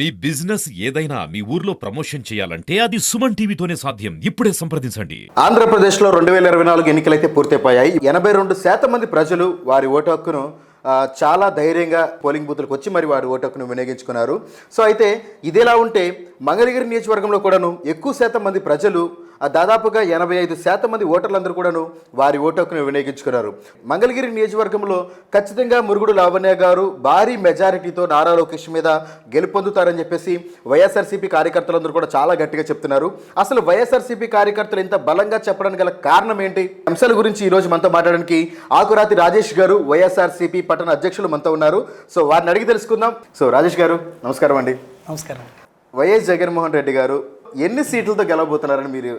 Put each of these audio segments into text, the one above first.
మీ business ఏదైనా మీ ఊర్లో promotion చేయాలంటే అది సుమన్ టీవీతోనే సాధ్యం. ఇప్పుడే సంప్రదించండి. ఆంధ్రప్రదేశ్లో రెండు వేల ఇరవై నాలుగు ఎన్నికలైతే పూర్తయిపోయాయి. ఎనభై రెండు శాతం మంది ప్రజలు వారి ఓటు హక్కును చాలా ధైర్యంగా పోలింగ్ బూత్లకు వచ్చి మరి వారి ఓటు హక్కును వినియోగించుకున్నారు. సో అయితే ఇదేలా ఉంటే మంగళగిరి నియోజకవర్గంలో కూడాను ఎక్కువ శాతం మంది ప్రజలు దాదాపుగా ఎనభై ఐదు శాతం మంది ఓటర్లందరూ కూడాను వారి ఓటు హక్కును వినియోగించుకున్నారు. మంగళగిరి నియోజకవర్గంలో ఖచ్చితంగా మురుగుడు లావణ్య గారు భారీ మెజారిటీతో నారా లోకేష్ మీద గెలుపొందుతారని చెప్పేసి వైఎస్ఆర్సీపీ కార్యకర్తలందరూ కూడా చాలా గట్టిగా చెప్తున్నారు. అసలు వైఎస్ఆర్సీపీ కార్యకర్తలు ఇంత బలంగా చెప్పడానికి గల కారణం ఏంటి? అంశాల గురించి ఈ రోజు మనతో మాట్లాడడానికి ఆకురాతి రాజేష్ గారు వైఎస్ఆర్సీపీ పట్టణ అధ్యక్షులు మనతో ఉన్నారు. సో వారిని అడిగి తెలుసుకుందాం. సో రాజేష్ గారు నమస్కారం అండి. నమస్కారం. వైఎస్ జగన్మోహన్ రెడ్డి గారు ఎన్ని సీట్లతో గెలవబోతున్నారని మీరు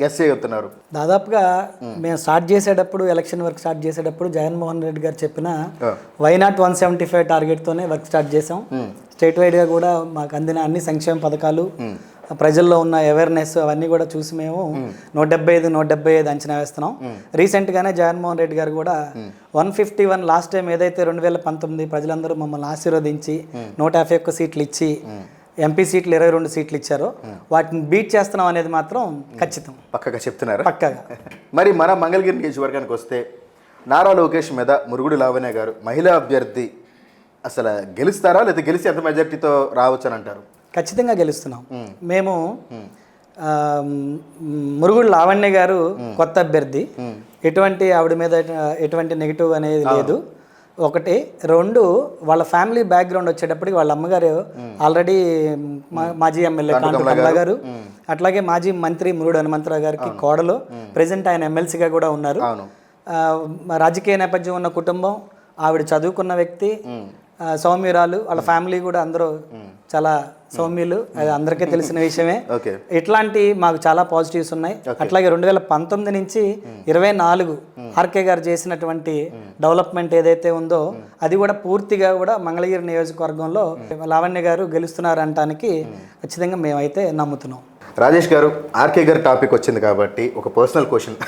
గెస్ చేయగలుగుతున్నారు? దాదాపుగా మేము స్టార్ట్ చేసేటప్పుడు ఎలక్షన్ వర్క్ స్టార్ట్ చేసేటప్పుడు జగన్మోహన్ రెడ్డి గారు చెప్పిన why not one seventy five టార్గెట్తోనే work start చేసాం స్టేట్ వైడ్గా కూడా మాకు అందిన అన్ని సంక్షేమ పథకాలు ప్రజల్లో ఉన్న అవేర్నెస్ అవన్నీ కూడా చూసి మేము నూట డెబ్బై ఐదు నూట డెబ్బై ఐదు అంచనా వేస్తున్నాం. రీసెంట్గానే జగన్మోహన్ రెడ్డి గారు కూడా one fifty one last time ఏదైతే రెండు వేల పంతొమ్మిది ప్రజలందరూ మమ్మల్ని ఆశీర్వదించి నూట యాభై ఒక్క సీట్లు ఇచ్చి ఎంపీ సీట్లు ఇరవై రెండు సీట్లు ఇచ్చారో. వాటిని బీట్ చేస్తున్నాం అనేది మాత్రం ఖచ్చితం. పక్కగా చెప్తున్నారా? పక్కగా. మరి మన మంగళగిరి నియోజకవర్గానికి వస్తే నారా లోకేష్ మీద మురుగుడు లావణ్య గారు మహిళా అభ్యర్థి అసలు గెలుస్తారా? లేదా గెలిచి ఎంత మెజార్టీతో రావచ్చు అని అంటారు? ఖచ్చితంగా గెలుస్తున్నాం. మేము. మురుగుడు లావణ్య గారు కొత్త అభ్యర్థి. ఎటువంటి ఆవిడ మీద ఎట- ఎటువంటి నెగిటివ్ అనేది లేదు. ఒకటి. రెండు వాళ్ళ ఫ్యామిలీ బ్యాక్గ్రౌండ్ వచ్చేటప్పటికి వాళ్ళ అమ్మగారు ఆల్రెడీ మాజీ ఎమ్మెల్యే గారు. అట్లాగే మాజీ మంత్రి మురుడు హనుమంతరావు గారికి కోడలు. ప్రెసెంట్ ఆయన ఎమ్మెల్సీగా కూడా ఉన్నారు. రాజకీయ నేపథ్యం ఉన్న కుటుంబం ఆవిడ చదువుకున్న వ్యక్తి సౌమ్యురాలు వాళ్ళ ఫ్యామిలీ కూడా అందరూ చాలా సౌమ్యులు అది అందరికీ తెలిసిన విషయమే. ఇట్లాంటి మాకు చాలా పాజిటివ్స్ ఉన్నాయి. అట్లాగే రెండు వేల పంతొమ్మిది నుంచి ఇరవై నాలుగు ఆర్కే గారు చేసినటువంటి డెవలప్మెంట్ ఏదైతే ఉందో అది కూడా పూర్తిగా కూడా మంగళగిరి నియోజకవర్గంలో లావణ్య గారు గెలుస్తున్నారు అనటానికి ఖచ్చితంగా మేమైతే నమ్ముతున్నాం. రాజేష్ గారు ఆర్కే గారి టాపిక్ వచ్చింది కాబట్టి ఒక పర్సనల్ క్వశ్చన్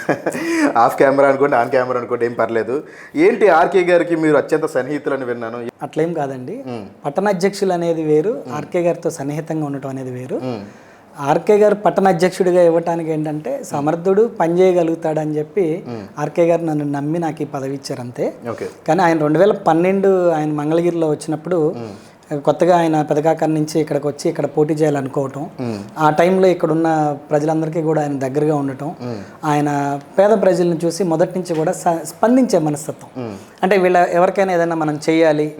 ఆఫ్ కెమెరా అనుకోండి ఆన్ కెమెరా అనుకోండి ఏం పర్లేదు. ఏంటి ఆర్కే గారికి మీరు అత్యంత సన్నిహితులని విన్నాను? అట్లేం కాదండి. పట్టణ అధ్యక్షులు అనేది వేరు ఆర్కే గారితో సన్నిహితంగా ఉండటం అనేది వేరు. ఆర్కే గారు పట్టణ అధ్యక్షుడిగా ఇవ్వటానికి ఏంటంటే సమర్థుడు పని చేయగలుగుతాడు అని చెప్పి ఆర్కే గారు నన్ను నమ్మి నాకు ఈ పదవి ఇచ్చారు అంతే ఓకే. కానీ ఆయన రెండు వేల పన్నెండు ఆయన మంగళగిరిలో వచ్చినప్పుడు కొత్తగా ఆయన పెదకాకర్ నుంచి ఇక్కడికి వచ్చి ఇక్కడ పోటీ చేయాలనుకోవటం. ఆ టైంలో ఇక్కడ ఉన్న ప్రజలందరికీ కూడా ఆయన దగ్గరగా ఉండటం. ఆయన పేద ప్రజలను చూసి మొదటి నుంచి కూడా స్పందించే మనస్తత్వం. అంటే వీళ్ళ ఎవరికైనా ఏదైనా మనం చేయాలి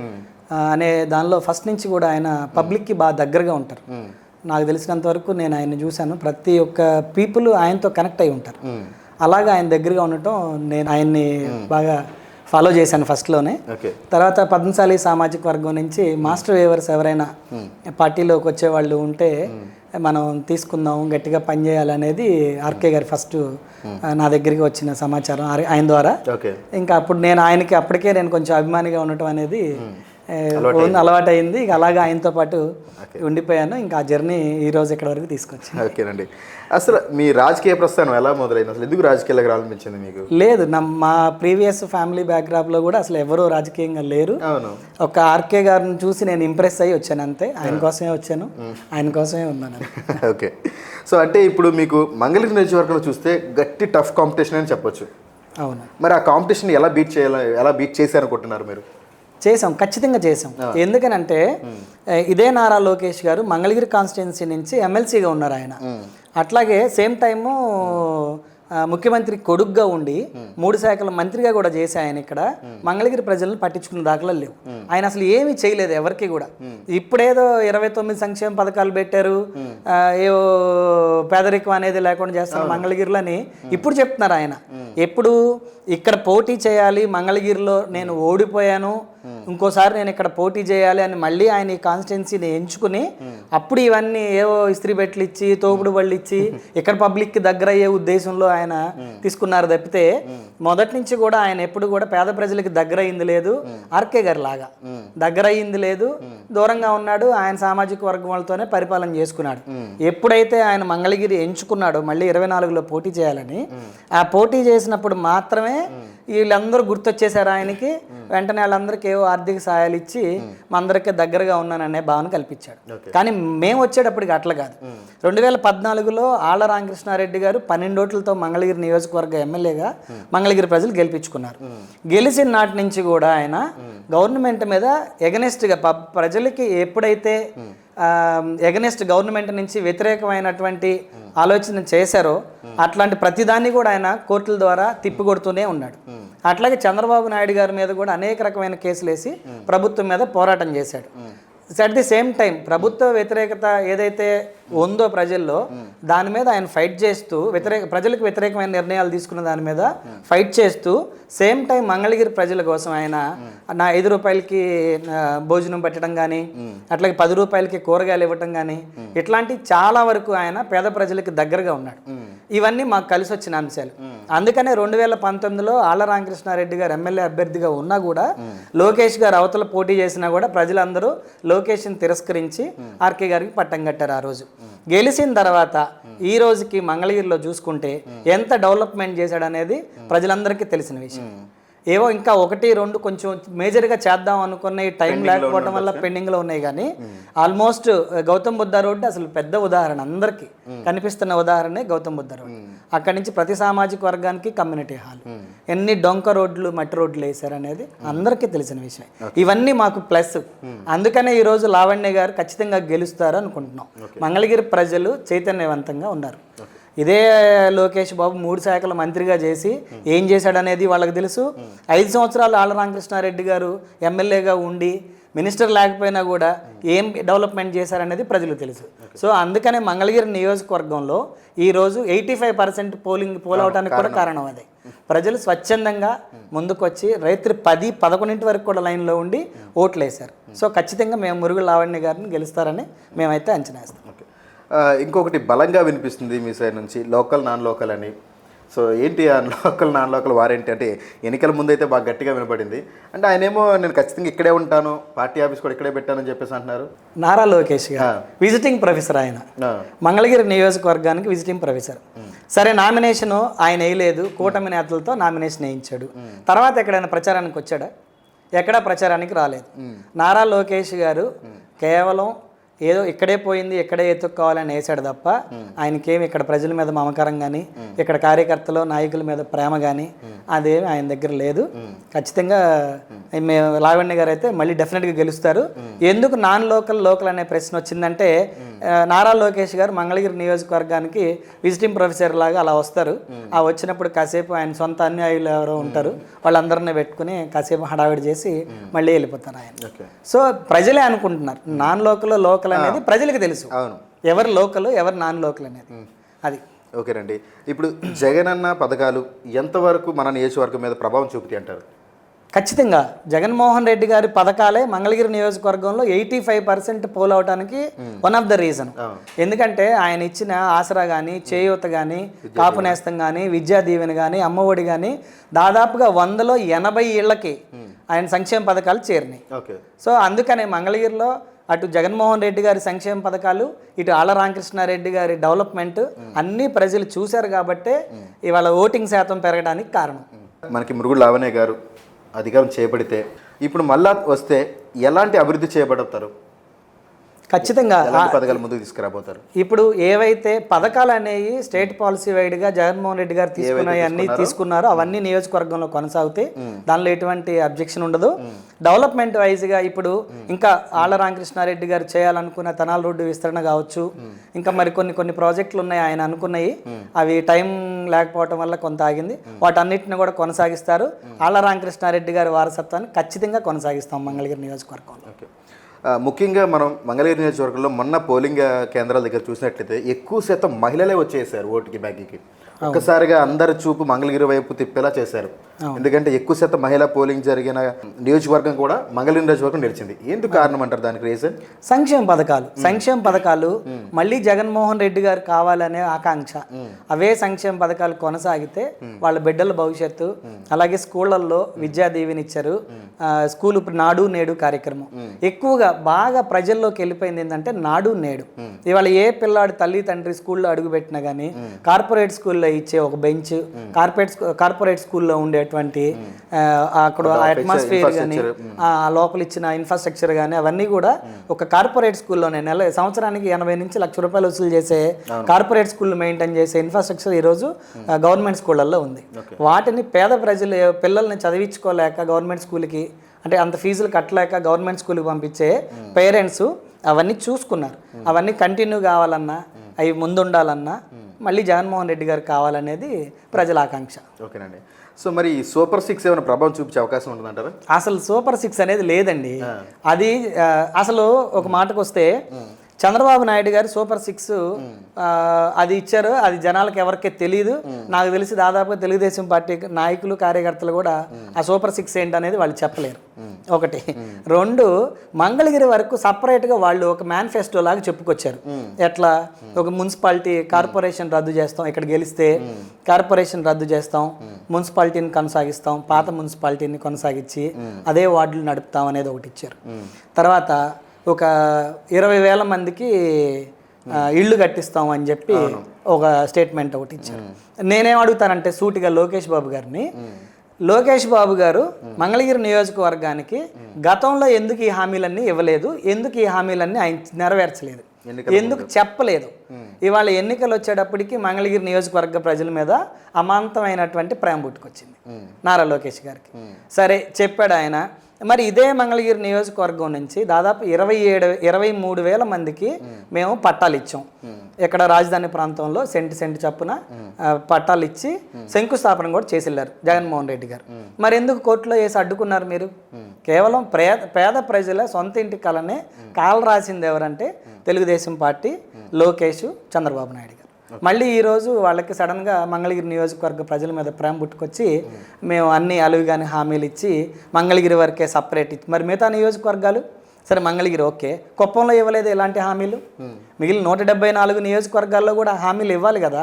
అనే దానిలో ఫస్ట్ నుంచి కూడా ఆయన పబ్లిక్కి బాగా దగ్గరగా ఉంటారు. నాకు తెలిసినంత వరకు నేను ఆయన చూశాను. ప్రతి ఒక్క పీపుల్ ఆయనతో కనెక్ట్ అయి ఉంటారు. అలాగా ఆయన దగ్గరగా ఉండటం నేను ఆయన్ని బాగా ఫాలో చేశాను ఫస్ట్లోనే. తర్వాత పద్మశాలి సామాజిక వర్గం నుంచి మాస్టర్ వేవర్స్ ఎవరైనా పార్టీలోకి వచ్చే వాళ్ళు ఉంటే మనం తీసుకుందాం గట్టిగా పనిచేయాలనేది ఆర్కే గారి ఫస్ట్ నా దగ్గరికి వచ్చిన సమాచారం ఆయన ద్వారా. ఇంకా అప్పుడు నేను ఆయనకి అప్పటికే నేను కొంచెం అభిమానిగా ఉండటం అనేది అలవాటు అయింది ఇక అలాగా ఆయనతో పాటు ఉండిపోయాను. ఇంకా ఆ జర్నీ ఈ రోజు ఇక్కడ వరకు తీసుకొచ్చాను. ఓకేనండి. అసలు మీ రాజకీయ ప్రస్థానం ఎలా మొదలైంది? అసలు ఎందుకు రాజకీయాలకు రావాలనిపించింది మీకు? లేదు నా మా ప్రీవియస్ ఫ్యామిలీ బ్యాక్డ్రాప్లో కూడా అసలు ఎవరూ రాజకీయంగా లేరు. అవును. ఒక ఆర్కే గారిని చూసి నేను ఇంప్రెస్ అయ్యి వచ్చాను అంతే. ఆయన కోసమే వచ్చాను. ఆయన కోసమే ఉన్నాను. ఓకే. సో అంటే ఇప్పుడు మీకు మంగళగిరి నియోజకవర్గంలో చూస్తే గట్టి టఫ్ కాంపిటీషన్ అని చెప్పొచ్చు. అవును. మరి ఆ కాంపిటీషన్ ఎలా బీట్ చేయాలి ఎలా బీట్ చేశారనుకుంటున్నారు మీరు? చేసాం ఖచ్చితంగా చేసాం. ఎందుకనంటే ఇదే నారా లోకేష్ గారు మంగళగిరి కాన్స్టిట్యున్సీ నుంచి ఎమ్మెల్సీగా ఉన్నారు ఆయన. అట్లాగే సేమ్ టైము ముఖ్యమంత్రి కొడుగ్గా ఉండి మూడు శాఖల మంత్రిగా కూడా చేసి ఆయన ఇక్కడ మంగళగిరి ప్రజలను పట్టించుకున్న దాఖలాలు లేవు. ఆయన అసలు ఏమీ చేయలేదు ఎవరికి కూడా. ఇప్పుడేదో ఇరవై తొమ్మిది సంక్షేమ పథకాలు పెట్టారు ఏవో పేదరికం అనేది లేకుండా చేస్తారు మంగళగిరిలో అని ఇప్పుడు చెప్తున్నారు ఆయన. ఎప్పుడు ఇక్కడ పోటీ చేయాలి మంగళగిరిలో నేను ఓడిపోయాను ఇంకోసారి నేను ఇక్కడ పోటీ చేయాలి అని మళ్ళీ ఆయన ఈ కాన్స్టిట్యున్సీని ఎంచుకుని అప్పుడు ఇవన్నీ ఏవో ఇస్త్రీ బెట్లు ఇచ్చి తోపుడు బళ్ళు ఇచ్చి ఇక్కడ పబ్లిక్కి దగ్గర అయ్యే ఉద్దేశంలో ఆయన తీసుకున్నారు తప్పితే మొదటి నుంచి కూడా ఆయన ఎప్పుడు కూడా పేద ప్రజలకి దగ్గర అయింది లేదు. ఆర్కే గారి లాగా. దగ్గర అయింది లేదు. దూరంగా ఉన్నాడు. ఆయన సామాజిక వర్గం వాళ్ళతోనే పరిపాలన చేసుకున్నాడు. ఎప్పుడైతే ఆయన మంగళగిరి ఎంచుకున్నాడో మళ్ళీ ఇరవై నాలుగులో పోటీ చేయాలని ఆ పోటీ చేసినప్పుడు మాత్రమే వీళ్ళందరూ గుర్తొచ్చేసారు ఆయనకి. వెంటనే వాళ్ళందరికీ ఏవో ఆర్థిక సహాయాలు ఇచ్చి మా అందరికీ దగ్గరగా ఉన్నాననే భావన కల్పించాడు. కానీ మేము వచ్చేటప్పటికి అట్లా కాదు. రెండు వేల పద్నాలుగులో ఆళ్ళ రామకృష్ణారెడ్డి గారు పన్నెండు ఓట్లతో మంగళగిరి నియోజకవర్గ ఎమ్మెల్యేగా మంగళగిరి ప్రజలు గెలిపించుకున్నారు. గెలిచిన నాటి నుంచి కూడా ఆయన గవర్నమెంట్ మీద ఎగనెస్ట్గా ప్రజలకి ఎప్పుడైతే ఎగనెస్ట్ గవర్నమెంట్ నుంచి వ్యతిరేకమైనటువంటి ఆలోచన చేశారో అట్లాంటి ప్రతిదాన్ని కూడా ఆయన కోర్టుల ద్వారా తిప్పికొడుతూనే ఉన్నాడు. అట్లాగే చంద్రబాబు నాయుడు గారి మీద కూడా అనేక రకమైన కేసులు వేసి ప్రభుత్వం మీద పోరాటం చేశాడు. అట్ ది సేమ్ టైం ప్రభుత్వ వ్యతిరేకత ఏదైతే ఉందో ప్రజల్లో దాని మీద ఆయన ఫైట్ చేస్తూ వ్యతిరేక ప్రజలకు వ్యతిరేకమైన నిర్ణయాలు తీసుకున్న దాని మీద ఫైట్ చేస్తూ సేమ్ టైం మంగళగిరి ప్రజల కోసం ఆయన నా ఐదు రూపాయలకి భోజనం పెట్టడం కానీ అట్లాగే పది రూపాయలకి కూరగాయలు ఇవ్వటం కానీ ఇట్లాంటి చాలా వరకు ఆయన పేద ప్రజలకు దగ్గరగా ఉన్నాడు. ఇవన్నీ మాకు కలిసి వచ్చిన అంశాలు. అందుకనే రెండు వేల పంతొమ్మిదిలో ఆళ్ళ రామకృష్ణారెడ్డి గారు ఎమ్మెల్యే అభ్యర్థిగా ఉన్నా కూడా లోకేష్ గారు అవతల పోటీ చేసినా కూడా ప్రజలందరూ లోకేష్ని తిరస్కరించి ఆర్కే గారికి పట్టం కట్టారు ఆ రోజు. గెలిచిన తర్వాత ఈ రోజుకి మంగళగిరిలో చూసుకుంటే ఎంత డెవలప్మెంట్ చేశాడనేది ప్రజలందరికీ తెలిసిన విషయం. ఏవో ఇంకా ఒకటి రెండు కొంచెం మేజర్గా చేద్దాం అనుకున్న ఈ టైం లేకపోవడం వల్ల పెండింగ్లో ఉన్నాయి కానీ ఆల్మోస్ట్ గౌతమ్ బుద్ధ రోడ్డు అసలు పెద్ద ఉదాహరణ అందరికీ. కనిపిస్తున్న ఉదాహరణే గౌతమ్ బుద్ధ రోడ్డు. అక్కడి నుంచి ప్రతి సామాజిక వర్గానికి కమ్యూనిటీ హాల్. ఎన్ని డొంక రోడ్లు మట్టి రోడ్లు వేశారు అనేది అందరికీ తెలిసిన విషయం. ఇవన్నీ మాకు ప్లస్ అందుకనే ఈ రోజు లావణ్య గారు ఖచ్చితంగా గెలుస్తారు అనుకుంటున్నాం మంగళగిరి ప్రజలు చైతన్యవంతంగా ఉన్నారు. ఇదే లోకేష్ బాబు మూడు శాఖల మంత్రిగా చేసి ఏం చేశాడనేది వాళ్ళకి తెలుసు. ఐదు సంవత్సరాలు ఆళ్ళ రామకృష్ణారెడ్డి గారు ఎమ్మెల్యేగా ఉండి మినిస్టర్ లేకపోయినా కూడా ఏం డెవలప్మెంట్ చేశారనేది ప్రజలకు తెలుసు. సో అందుకనే మంగళగిరి నియోజకవర్గంలో ఈరోజు eighty five percent polling poll అవడానికి కూడా కారణం. అదే. ప్రజలు స్వచ్ఛందంగా ముందుకొచ్చి రైతులు పది పదకొండింటి వరకు కూడా లైన్లో ఉండి ఓట్లు వేశారు సో ఖచ్చితంగా మేము మురుగు లావణ్య గారిని గెలుస్తారని మేమైతే అంచనా వేస్తాం. ఇంకొకటి బలంగా వినిపిస్తుంది మీ సైడ్ నుంచి లోకల్ నాన్ లోకల్ అని. సో ఏంటి ఆ లోకల్ నాన్ లోకల్ వారేంటి అంటే ఎన్నికల ముందు అయితే బాగా గట్టిగా వినపడింది. అంటే ఆయనేమో నేను ఖచ్చితంగా ఇక్కడే ఉంటాను పార్టీ ఆఫీస్ కూడా ఇక్కడే పెట్టానని చెప్పేసి అంటున్నారు. నారా లోకేష్ గారు. విజిటింగ్ ప్రొఫెసర్ ఆయన. మంగళగిరి నియోజకవర్గానికి విజిటింగ్ ప్రొఫెసర్ సరే నామినేషన్ ఆయన వేయలేదు. కూటమి నేతలతో నామినేషన్ వేయించాడు. తర్వాత ఎక్కడైనా ప్రచారానికి వచ్చాడా? ఎక్కడా ప్రచారానికి రాలేదు. నారా లోకేష్ గారు కేవలం ఏదో ఇక్కడే పోయింది ఇక్కడే ఎత్తుక్కోవాలని వేసాడు తప్ప ఆయనకేమి ఇక్కడ ప్రజల మీద మమకారం కానీ ఇక్కడ కార్యకర్తలు నాయకుల మీద ప్రేమ కానీ అదేమి ఆయన దగ్గర లేదు. ఖచ్చితంగా మేము. లావణ్య గారు అయితే మళ్ళీ డెఫినెట్గా గెలుస్తారు. ఎందుకు నాన్ లోకల్ లోకల్ అనే ప్రశ్న వచ్చిందంటే నారా లోకేష్ గారు మంగళగిరి నియోజకవర్గానికి విజిటింగ్ ప్రొఫెసర్ లాగా అలా వస్తారు. ఆ వచ్చినప్పుడు కాసేపు ఆయన సొంత అన్యాయులు ఎవరో ఉంటారు వాళ్ళందరినీ పెట్టుకుని కాసేపు హడావిడి చేసి మళ్ళీ వెళ్ళిపోతారు ఆయన. సో ప్రజలే అనుకుంటున్నారు నాన్ లోకల్ లోకల్ అనేది ప్రజలకు తెలుసు. అవును. ఎవరు లోకల్ ఎవరు నాన్ లోకల్ అనేది అది. ఓకేనండి ఇప్పుడు జగనన్న పథకాలు ఎంతవరకు మన నియోజకవర్గం మీద ప్రభావం చూపుతాయి అంటారు? ఖచ్చితంగా. జగన్మోహన్ రెడ్డి గారి పథకాలే మంగళగిరి నియోజకవర్గంలో ఎయిటీ ఫైవ్ పర్సెంట్ పోల్ అవడానికి వన్ ఆఫ్ ద రీజన్ ఎందుకంటే ఆయన ఇచ్చిన ఆసరా కానీ చేయూత కానీ కాపు నేస్తం కానీ విద్యా దీవెన కానీ అమ్మఒడి కానీ దాదాపుగా వందలో ఎనభై ఇళ్ళకి ఆయన సంక్షేమ పథకాలు చేరినాయి. ఓకే. సో అందుకనే మంగళగిరిలో అటు జగన్మోహన్ రెడ్డి గారి సంక్షేమ పథకాలు ఇటు ఆళ్ళ రామకృష్ణారెడ్డి గారి డెవలప్మెంట్ అన్నీ ప్రజలు చూశారు కాబట్టే ఇవాళ ఓటింగ్ శాతం పెరగడానికి కారణం. మనకి మురుగుడు లావణ్య గారు అధికారం చేపడితే ఇప్పుడు మళ్ళా వస్తే ఎలాంటి అభివృద్ధి చేయబడతారు ఖచ్చితంగా పథకాలు ముందుకు తీసుకురాబోతారు? ఇప్పుడు ఏవైతే పథకాలు అనేవి స్టేట్ పాలసీ వైడ్గా జగన్మోహన్ రెడ్డి గారు తీసుకున్నాయి అన్ని తీసుకున్నారో? అవన్నీ నియోజకవర్గంలో కొనసాగుతాయి దానిలో ఎటువంటి అబ్జెక్షన్ ఉండదు. డెవలప్మెంట్ వైజ్గా ఇప్పుడు ఇంకా ఆళ్ళ రామకృష్ణారెడ్డి గారు చేయాలనుకున్న తనాల రోడ్డు విస్తరణ కావచ్చు ఇంకా మరి కొన్ని కొన్ని ప్రాజెక్టులు ఉన్నాయి ఆయన అనుకున్నాయి. అవి టైం లేకపోవటం వల్ల కొంత ఆగింది. వాటన్నిటిని కూడా కొనసాగిస్తారు. ఆళ్ళ రామకృష్ణారెడ్డి గారి వారసత్వాన్ని ఖచ్చితంగా కొనసాగిస్తాం మంగళగిరి నియోజకవర్గంలో. ముఖ్యంగా మనం మంగళగిరి నియోజకవర్గంలో మొన్న పోలింగ్ కేంద్రాల దగ్గర చూసినట్లయితే ఎక్కువ శాతం మహిళలే వచ్చేసారు ఓటుకి బ్యాగ్కి ఒక్కసారిగా అందరి చూపు మంగళగిరి వైపు తిప్పేలా చేశారు. ఎందుకంటే ఎక్కువ శాతం మహిళా పోలింగ్ జరిగిన నియోజకవర్గం కూడా మంగళగిరి నియోజకవర్గం నిలిచింది. ఎందుకు కారణం అంటారు దానికి రీజన్? సంక్షేమ పథకాలు. సంక్షేమ పథకాలు మళ్ళీ జగన్మోహన్ రెడ్డి గారు కావాలనే ఆకాంక్ష. అవే సంక్షేమ పథకాలు కొనసాగితే వాళ్ళ బిడ్డల భవిష్యత్తు అలాగే స్కూళ్ళల్లో విద్యా దీవెన ఇచ్చారు ఆ, స్కూల్ నాడు నేడు కార్యక్రమం. ఎక్కువగా బాగా ప్రజల్లోకి వెళ్ళిపోయింది ఏంటంటే నాడు నేడు. ఇవాళ ఏ పిల్లాడు తల్లి తండ్రి స్కూల్లో అడుగుపెట్టినా కానీ కార్పొరేట్ స్కూల్లో ఇచ్చే ఒక బెంచ్ కార్పొరేట్ కార్పొరేట్ స్కూల్లో ఉండే ఉండేటువంటి ఆ, అక్కడ అట్మాస్ఫియర్ కానీ ఆ లోపల ఇచ్చిన ఇన్ఫ్రాస్ట్రక్చర్ కానీ అవన్నీ కూడా ఒక కార్పొరేట్ స్కూల్లోనే నెల సంవత్సరానికి ఎనభై నుంచి లక్ష రూపాయలు వసూలు చేసే కార్పొరేట్ స్కూల్ మెయింటైన్ చేసే ఇన్ఫ్రాస్ట్రక్చర్ ఈరోజు గవర్నమెంట్ స్కూళ్ళల్లో ఉంది. వాటిని పేద ప్రజలు పిల్లల్ని చదివించుకోలేక గవర్నమెంట్ స్కూల్కి అంటే అంత ఫీజులు కట్టలేక గవర్నమెంట్ స్కూల్కి పంపించే పేరెంట్స్ అవన్నీ చూసుకున్నారు. అవన్నీ కంటిన్యూ కావాలన్నా అవి ముందుండాలన్నా మళ్ళీ జగన్మోహన్ రెడ్డి గారు కావాలనేది ప్రజల ఆకాంక్ష. ఓకేనండి. సో మరి సూపర్ సిక్స్ ఏమైనా ప్రభావం చూపించే అవకాశం ఉంటుందంటారా? అసలు సూపర్ సిక్స్ అనేది లేదండి. అది అసలు ఒక మాటకు వస్తే చంద్రబాబు నాయుడు గారు సూపర్ సిక్స్ ఆ, అది ఇచ్చారు. అది జనాలకు ఎవరికీ తెలియదు నాకు తెలిసి దాదాపుగా తెలుగుదేశం పార్టీ నాయకులు కార్యకర్తలు కూడా ఆ సూపర్ సిక్స్ ఏంటనేది వాళ్ళు చెప్పలేరు. ఒకటి. రెండు మంగళగిరి వరకు సపరేట్గా వాళ్ళు ఒక మేనిఫెస్టో లాగా చెప్పుకొచ్చారు. ఎట్లా? ఒక మున్సిపాలిటీ కార్పొరేషన్ రద్దు చేస్తాం ఇక్కడ గెలిస్తే కార్పొరేషన్ రద్దు చేస్తాం మున్సిపాలిటీని కొనసాగిస్తాం పాత మున్సిపాలిటీని కొనసాగించి అదే వార్డులు నడుపుతాం అనేది ఒకటి ఇచ్చారు. తర్వాత ఒక ఇరవై వేల మందికి ఇళ్ళు కట్టిస్తాం అని చెప్పి ఒక స్టేట్మెంట్ ఒకటి ఇచ్చారు. నేనేం అడుగుతానంటే సూటిగా లోకేష్ బాబు గారిని. లోకేష్ బాబు గారు మంగళగిరి నియోజకవర్గానికి గతంలో ఎందుకు ఈ హామీలన్నీ ఇవ్వలేదు ఎందుకు ఈ హామీలన్నీ ఆయన నెరవేర్చలేదు ఎందుకు చెప్పలేదు. ఇవాళ ఎన్నికలు వచ్చేటప్పటికి మంగళగిరి నియోజకవర్గ ప్రజల మీద అమాంతమైనటువంటి ప్రేమ పుట్టుకొచ్చింది. నారా లోకేష్ గారికి. సరే చెప్పాడు ఆయన మరి ఇదే మంగళగిరి నియోజకవర్గం నుంచి దాదాపు ఇరవై ఏడు ఇరవై మూడు వేల మందికి మేము పట్టాలు ఇచ్చాం. ఇక్కడ రాజధాని ప్రాంతంలో సెంటు సెంటు చప్పున పట్టాలు ఇచ్చి శంకుస్థాపన కూడా చేసి వెళ్ళారు జగన్మోహన్ రెడ్డి గారు. మరి ఎందుకు కోర్టులో వేసి అడ్డుకున్నారు మీరు? కేవలం పేద పేద ప్రజల సొంత ఇంటి కలనే కాలు రాసింది ఎవరంటే తెలుగుదేశం పార్టీ లోకేష్ చంద్రబాబు నాయుడు గారు. మళ్ళీ ఈరోజు వాళ్ళకి సడన్గా మంగళగిరి నియోజకవర్గ ప్రజల మీద ప్రేమ పుట్టుకొచ్చి మేము అన్ని అలువిగాని హామీలు ఇచ్చి మంగళగిరి వరకే సపరేట్ ఇచ్చి మరి మిగతా నియోజకవర్గాలు? సరే మంగళగిరి ఓకే. కుప్పంలో ఇవ్వలేదు ఎలాంటి హామీలు? మిగిలిన నూట డెబ్బై నాలుగు నియోజకవర్గాల్లో కూడా హామీలు ఇవ్వాలి కదా?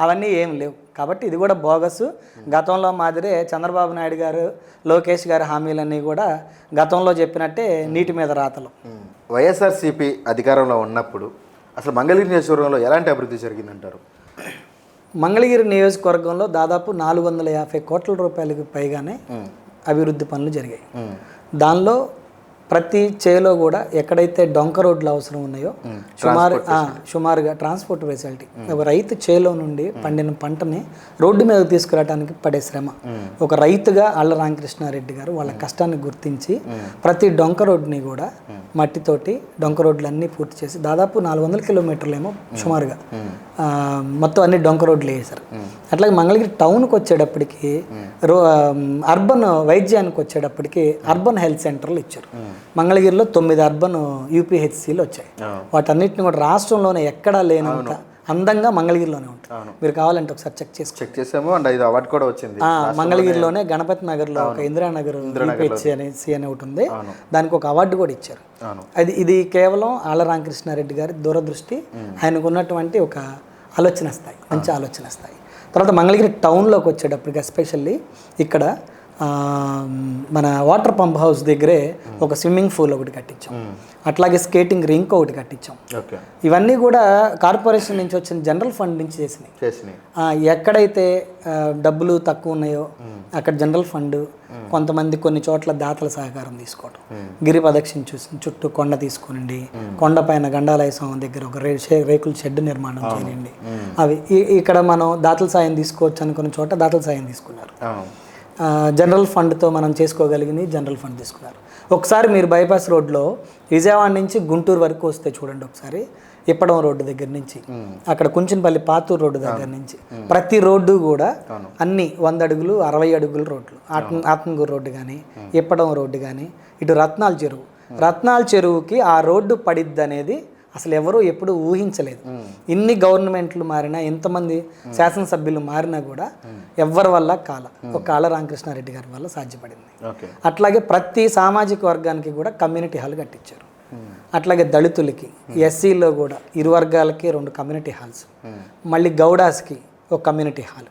అవన్నీ ఏం లేవు. కాబట్టి ఇది కూడా బోగస్. గతంలో మాదిరే చంద్రబాబు నాయుడు గారు లోకేష్ గారి హామీలన్నీ కూడా గతంలో చెప్పినట్టే నీటి మీద రాతలు. వైఎస్ఆర్సీపీ అధికారంలో ఉన్నప్పుడు అసలు మంగళగిరి నియోజకవర్గంలో ఎలాంటి అభివృద్ధి జరిగిందంటారు? మంగళగిరి నియోజకవర్గంలో దాదాపు నాలుగు వందల యాభై కోట్ల రూపాయలకు పైగానే అభివృద్ధి పనులు జరిగాయి. దానిలో ప్రతి చేలో కూడా ఎక్కడైతే డొంక రోడ్లు అవసరం ఉన్నాయో సుమారు సుమారుగా ట్రాన్స్పోర్ట్ ఫెసిలిటీ. ఒక రైతు చేలో నుండి పండిన పంటని రోడ్డు మీద తీసుకురావడానికి పడే శ్రమ. ఒక రైతుగా అల్ల రామకృష్ణారెడ్డి గారు వాళ్ళ కష్టాన్ని గుర్తించి ప్రతి డొంక రోడ్ని కూడా మట్టితోటి డొంక రోడ్లు అన్నీ పూర్తి చేసి దాదాపు నాలుగు వందల కిలోమీటర్లు ఏమో సుమారుగా మొత్తం అన్ని డొంక రోడ్లు వేసారు అట్లాగే మంగళగిరి టౌన్కి వచ్చేటప్పటికి రో అర్బన్ వైద్యానికి వచ్చేటప్పటికి అర్బన్ హెల్త్ సెంటర్లు ఇచ్చారు. మంగళగిరిలో తొమ్మిది అర్బన్ యూపీహెచ్సిలు వచ్చాయి. వాటన్నిటిని కూడా రాష్ట్రంలోనే ఎక్కడా లేనంత అందంగా మంగళగిరిలోనే ఉంటాయి. మీరు కావాలంటే ఒకసారి చెక్ చేసుకోండి. చెక్ చేసాము అండ్ ఇది అవార్డు కూడా వచ్చింది. మంగళగిరిలోనే గణపతి నగర్లో ఒక ఇందిరానగర్ అనేసి అని ఒకటి ఉంది. దానికి ఒక అవార్డు కూడా ఇచ్చారు. అది ఇది కేవలం ఆళ్ళ రామకృష్ణారెడ్డి గారి దూరదృష్టి ఆయనకు ఉన్నటువంటి ఒక ఆలోచన స్థాయి మంచి ఆలోచన స్థాయి. తర్వాత మంగళగిరి టౌన్లోకి వచ్చేటప్పటికి ఎస్పెషల్లీ ఇక్కడ మన వాటర్ పంప్ హౌస్ దగ్గరే ఒక స్విమ్మింగ్ పూల్ ఒకటి కట్టించాం. అట్లాగే స్కేటింగ్ రింక్ ఒకటి కట్టించాం. ఇవన్నీ కూడా కార్పొరేషన్ నుంచి వచ్చిన జనరల్ ఫండ్ నుంచి చేసినాయి. ఎక్కడైతే డబ్బులు తక్కువ ఉన్నాయో అక్కడ జనరల్ ఫండ్ కొంతమంది కొన్ని చోట్ల దాతల సహకారం తీసుకోవడం గిరి ప్రదక్షిణ చూసి చుట్టూ కొండ తీసుకునండి కొండ పైన గండాలయ స్వామి దగ్గర ఒక రే రేకుల షెడ్ నిర్మాణం చేయండి. అవి ఈ- ఇక్కడ మనం దాతల సాయం తీసుకోవచ్చు అనుకున్న చోట దాతల సాయం తీసుకున్నారు. జనరల్ ఫండ్తో మనం చేసుకోగలిగింది జనరల్ ఫండ్ తీసుకున్నారు. ఒకసారి మీరు బైపాస్ రోడ్లో విజయవాడ నుంచి గుంటూరు వరకు వస్తే చూడండి ఒకసారి ఇప్పడం రోడ్డు దగ్గర నుంచి. అక్కడ కుంచనపల్లి పాతూరు రోడ్డు దగ్గర నుంచి. ప్రతి రోడ్డు కూడా అన్ని వంద అడుగులు అరవై అడుగుల రోడ్లు. ఆత్మ ఆత్మగూరు రోడ్డు కానీ ఇప్పడం రోడ్డు కానీ ఇటు రత్నాల చెరువు. రత్నాల చెరువుకి ఆ రోడ్డు పడిద్ది అనేది అసలు ఎవరూ ఎప్పుడు ఊహించలేదు. ఇన్ని గవర్నమెంట్లు మారినా ఎంతమంది శాసనసభ్యులు మారినా కూడా ఎవరి వల్ల కాల. ఒక కాళ్ళ రామకృష్ణారెడ్డి గారి వల్ల సాధ్యపడింది. అట్లాగే ప్రతి సామాజిక వర్గానికి కూడా కమ్యూనిటీ హాల్ కట్టించారు. అట్లాగే దళితులకి ఎస్సీలో కూడా ఇరు వర్గాలకి రెండు కమ్యూనిటీ హాల్స్. మళ్ళీ గౌడాస్కి ఒక కమ్యూనిటీ హాల్.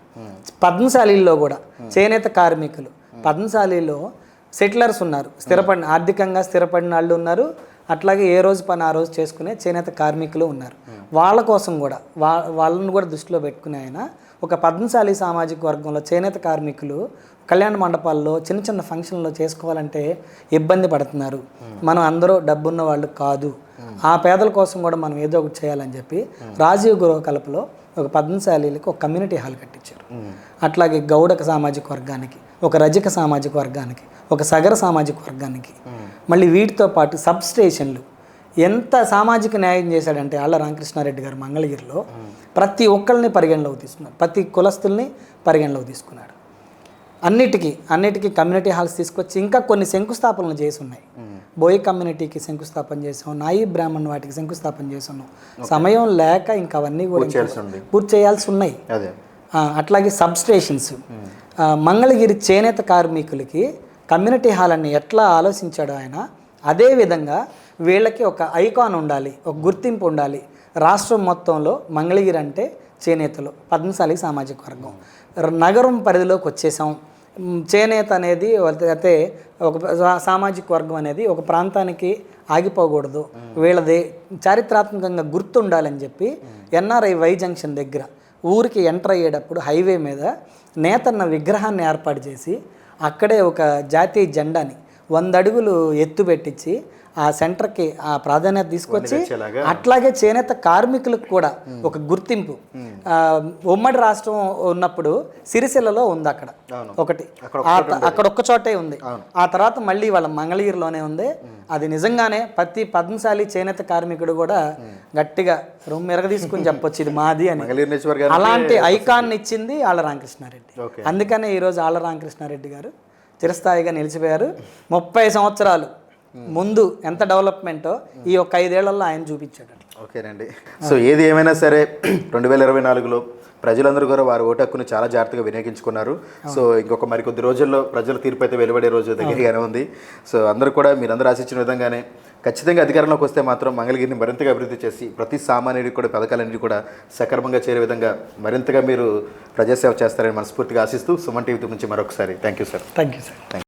పద్మశాలీల్లో కూడా చేనేత కార్మికులు పద్మశాలీలో సెటిలర్స్ ఉన్నారు. స్థిరపడిన ఆర్థికంగా స్థిరపడిన వాళ్ళు ఉన్నారు. అట్లాగే ఏ రోజు పని ఆ రోజు చేసుకునే చేనేత కార్మికులు ఉన్నారు. వాళ్ళ కోసం కూడా వా వాళ్ళని కూడా దృష్టిలో పెట్టుకునే ఆయన ఒక పద్మశాలి సామాజిక వర్గంలో చేనేత కార్మికులు కళ్యాణ మండపాల్లో చిన్న చిన్న ఫంక్షన్లో చేసుకోవాలంటే ఇబ్బంది పడుతున్నారు. మనం అందరూ డబ్బున్న వాళ్ళు కాదు. ఆ పేదల కోసం కూడా మనం ఏదో ఒకటి చేయాలని చెప్పి రాజీవ్ గృహ కలపలో ఒక పద్మశాలీలకు ఒక కమ్యూనిటీ హాల్ కట్టించారు. అట్లాగే గౌడక సామాజిక వర్గానికి ఒక రజక సామాజిక వర్గానికి ఒక సగర సామాజిక వర్గానికి మళ్ళీ వీటితో పాటు సబ్ స్టేషన్లు. ఎంత సామాజిక న్యాయం చేశాడంటే ఆళ్ళ రామకృష్ణారెడ్డి గారు మంగళగిరిలో ప్రతి ఒక్కరిని పరిగణలోకి తీసుకున్నారు ప్రతి కులస్తుల్ని పరిగణలోకి తీసుకున్నాడు. అన్నిటికీ అన్నిటికీ కమ్యూనిటీ హాల్స్ తీసుకొచ్చి ఇంకా కొన్ని శంకుస్థాపనలు చేసి ఉన్నాయి బోయి కమ్యూనిటీకి శంకుస్థాపన చేసాం నాయి బ్రాహ్మణ్ వాటికి శంకుస్థాపన చేస్తున్నాం. సమయం లేక ఇంకా అవన్నీ కూడా ఇంకా చేయాల్సి ఉంది. పూర్తి చేయాల్సి ఉన్నాయి. అట్లాగే సబ్ స్టేషన్స్. మంగళగిరి చేనేత కార్మికులకి కమ్యూనిటీ హాల్ అని ఎట్లా ఆలోచించాడో ఆయన? అదే విధంగా వీళ్ళకి ఒక ఐకాన్ ఉండాలి ఒక గుర్తింపు ఉండాలి. రాష్ట్రం మొత్తంలో మంగళగిరి అంటే చేనేతలు పద్మశాలి సామాజిక వర్గం. నగరం పరిధిలోకి వచ్చేసాం. చేనేత అనేది అయితే ఒక సామాజిక వర్గం అనేది ఒక ప్రాంతానికి ఆగిపోకూడదు. వీళ్ళది చారిత్రాత్మకంగా గుర్తుండాలని చెప్పి ఎన్ఆర్ఐ వై జంక్షన్ దగ్గర ఊరికి ఎంటర్ అయ్యేటప్పుడు హైవే మీద నేతన్న విగ్రహాన్ని ఏర్పాటు చేసి అక్కడే ఒక జాతీయ జెండాని వంద అడుగులు ఎత్తు పెట్టించి ఆ సెంటర్కి ఆ ప్రాధాన్యత తీసుకొచ్చి? అట్లాగే చేనేత కార్మికులకు కూడా ఒక గుర్తింపు. ఉమ్మడి రాష్ట్రం ఉన్నప్పుడు సిరిసిల్లలో ఉంది అక్కడ. ఒకటి. అక్కడ ఒక్క చోటే ఉంది. ఆ తర్వాత మళ్ళీ వాళ్ళ మంగళగిరిలోనే ఉంది. అది నిజంగానే ప్రతి పద్మశాలి చేనేత కార్మికుడు కూడా గట్టిగా రొమ్ము ఎరగ తీసుకుని చెప్పొచ్చు ఇది మాది అని. అలాంటి ఐకాన్ ఇచ్చింది ఆళ్ళ రామకృష్ణారెడ్డి. అందుకనే ఈరోజు ఆళ్ళ రామకృష్ణారెడ్డి గారు చిరస్థాయిగా నిలిచిపోయారు. ముప్పై సంవత్సరాలు ముందు ఎంత డెవలప్మెంటో ఈ ఒక్క ఐదేళ్ళలో ఆయన చూపించాడు ఓకేనండి సో ఏది ఏమైనా సరే రెండు వేల ఇరవై నాలుగులో ప్రజలందరూ కూడా వారి ఓటు హక్కును చాలా జాగ్రత్తగా వినియోగించుకున్నారు. సో ఇంకొక మరికొద్ది రోజుల్లో ప్రజల తీర్పు అయితే వెలువడే రోజు దగ్గరగానే ఉంది. సో అందరూ కూడా మీరందరూ ఆశించిన విధంగానే ఖచ్చితంగా అధికారంలోకి వస్తే మాత్రం మంగళగిరిని మరింతగా అభివృద్ధి చేసి ప్రతి సామాన్యుడికి కూడా పథకాలన్నిటి కూడా సక్రమంగా చేరే విధంగా మరింతగా మీరు ప్రజాసేవ చేస్తారని మనస్ఫూర్తిగా ఆశిస్తూ సుమన్ టీవీ నుంచి మరొకసారి. Thank you sir thank you sir